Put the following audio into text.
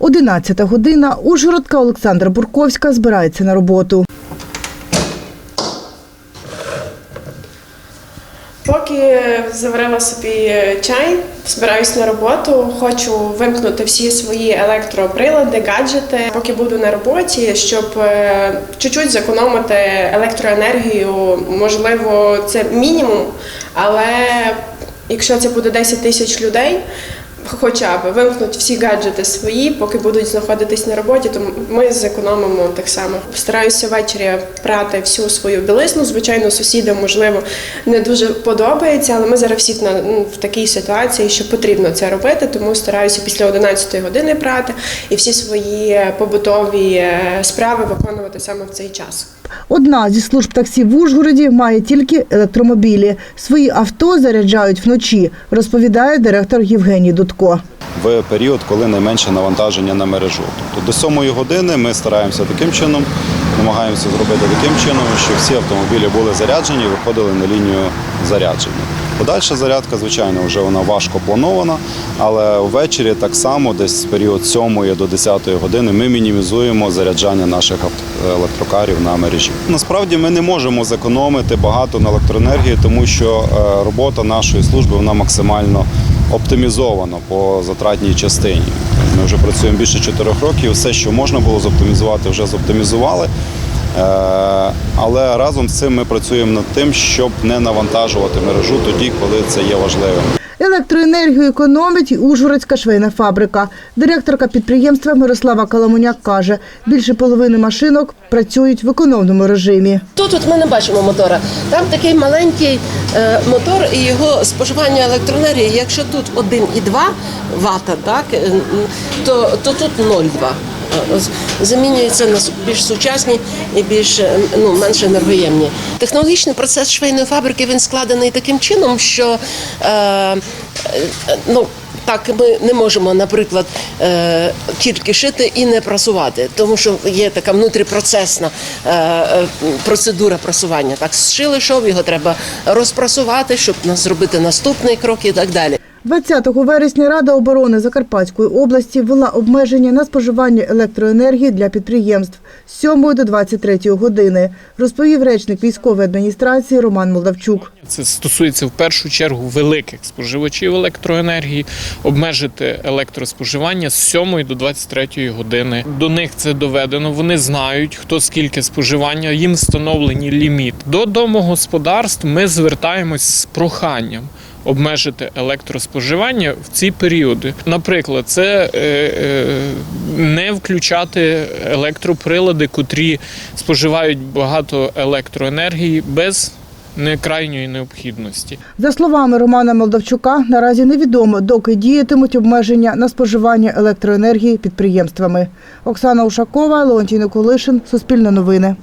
11 година. Ужгородка Олександра Бурковська збирається на роботу. Поки заварила собі чай, збираюсь на роботу, хочу вимкнути всі свої електроприлади, гаджети, поки буду на роботі, щоб е, чуть-чуть зекономити електроенергію. Можливо, це мінімум, але якщо це буде 10 тисяч людей. Хоча б вимкнуть всі гаджети свої, поки будуть знаходитись на роботі, то ми зекономимо так само. Стараюся ввечері прати всю свою білизну. Звичайно, сусідам можливо не дуже подобається, але ми зараз всі на ну, в такій ситуації, що потрібно це робити, тому стараюся після 11 години прати і всі свої побутові е, справи виконувати саме в цей час. Одна зі служб таксі в Ужгороді має тільки електромобілі. Свої авто заряджають вночі, розповідає директор Євгеній Дудко. в період, коли найменше навантаження на мережу. Тобто до 7 години ми стараємося таким чином, намагаємося зробити таким чином, щоб всі автомобілі були заряджені і виходили на лінію зарядження. Подальша зарядка, звичайно, вже вона важко планована, але ввечері так само, десь з період 7 до 10 години, ми мінімізуємо заряджання наших електрокарів на мережі. Насправді ми не можемо зекономити багато на електроенергії, тому що е, робота нашої служби вона максимально оптимізовано по затратній частині. Ми вже працюємо більше чотирьох років. Все, що можна було зоптимізувати, вже зоптимізували. Е, Але разом з цим ми працюємо над тим, щоб не навантажувати мережу тоді, коли це є важливим. Електроенергію економить і Ужгородська швейна фабрика. Директорка підприємства Мирослава Каламуняк каже, більше половини машинок працюють в економному режимі. Тут от ми не бачимо мотора. Там такий маленький е, мотор і його споживання електроенергії. Якщо тут 1,2 вата, так, е, то, то тут 0,2. Замінюються на більш сучасні і більш е, ну, менш енергоємні. Технологічний процес швейної фабрики він складений таким чином, що е, е, ну, так ми не можемо, наприклад, е, тільки шити і не прасувати, тому що є така внутріпроцесна процедура прасування. Так, зшили шов, його треба розпрасувати, щоб зробити наступний крок і так далі. 20 вересня Рада оборони Закарпатської області ввела обмеження на споживання електроенергії для підприємств з 7 до 23 години, розповів речник військової адміністрації Роман Молдавчук. Це стосується в першу чергу великих споживачів електроенергії, обмежити електроспоживання з 7 до 23 години. До них це доведено. Вони знають, хто скільки споживання, їм встановлені ліміт. До домогосподарств ми звертаємось з проханням. Обмежити електроспоживання в ці періоди. Наприклад, це е, е, не включати електроприлади, котрі споживають багато електроенергії без не крайньої необхідності. За словами Романа Молдавчука, наразі невідомо, доки діятимуть обмеження на споживання електроенергії підприємствами. Оксана Ушакова, Леонтій Николишин, Суспільне новини.